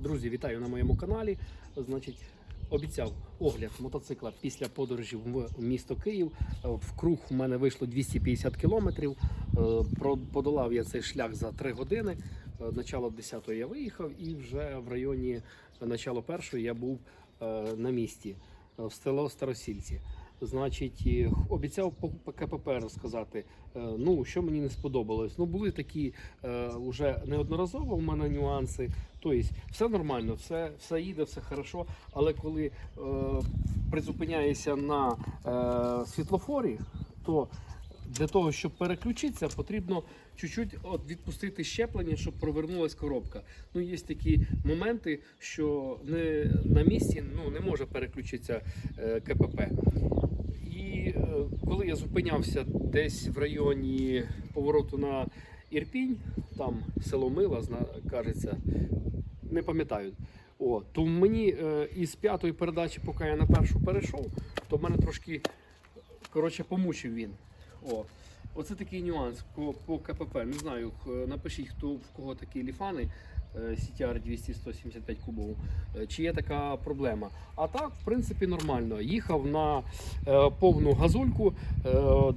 Друзі, вітаю на моєму каналі. Значить, обіцяв огляд мотоцикла після подорожі в місто Київ. Е, В круг у мене вийшло 250 кілометрів. Е, Подолав я цей шлях за 3 години. Е, Начало 10 я виїхав, і вже в районі начало першої я був на місці в село Старосільці. Значить, обіцяв по КПП розказати. е, Ну, що мені не сподобалось. Ну, були такі е, уже неодноразово в мене нюанси. Тобто, все нормально, все, все їде, все хорошо. Але коли е, призупиняєшся на е, світлофорі, то для того, щоб переключитися, потрібно чуть-чуть відпустити щеплення, щоб провернулась коробка. Ну, є такі моменти, що не на місці ну, не може переключитися е, КПП. І е, коли я зупинявся десь в районі повороту на Ірпінь, там село Мила, кажеться, не пам'ятаю. О, то мені е, із п'ятої передачі, поки я на першу перейшов, то в мене трошки коротше помучив він. О, оце такий нюанс по, по КПП. Не знаю, напишіть, хто в кого такі ліфани. Е, CTR 200 175 кубов, е, чи є така проблема. А так, в принципі, нормально. Їхав на е, повну газульку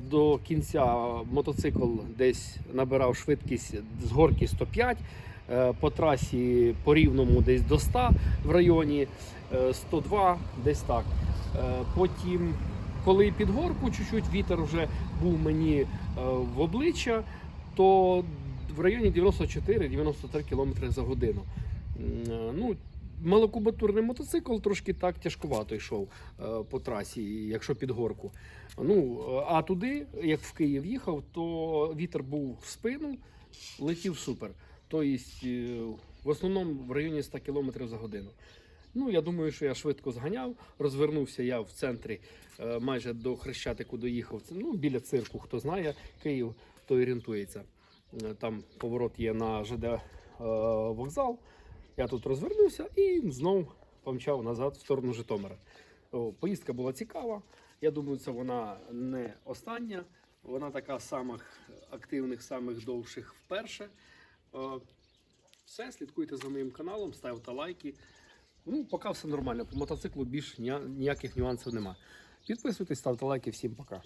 до кінця мотоцикл десь набирав швидкість з горки 105. е, По трасі по рівному десь до 100 в районі е, 102, десь так. Потім, коли під горку чуть-чуть вітер вже був мені в обличчя, то в районі 94-93 км за годину. Е, Ну, малокубатурний мотоцикл трошки так тяжкувато йшов е, по трасі, якщо під горку. Ну, е, а туди, як в Київ їхав, то вітер був в спину, летів супер. Тобто, в основному в районі 100 км за годину. Ну, я думаю, що я швидко зганяв. Розвернувся я в центрі майже до Хрещатику доїхав. Ну, біля цирку, хто знає Київ, той орієнтується. Е, Там поворот є на ЖД е, вокзал. Я тут розвернувся і знов помчав назад в сторону Житомира. Поїздка була цікава. Я думаю, це вона не остання. Вона така самих активних, самих довших вперше. Е, Все, слідкуйте за моїм каналом, ставте лайки. Ну, поки все нормально. По мотоциклу більш ніяких нюансів нема. Підписуйтесь, ставте лайки. Всім пока.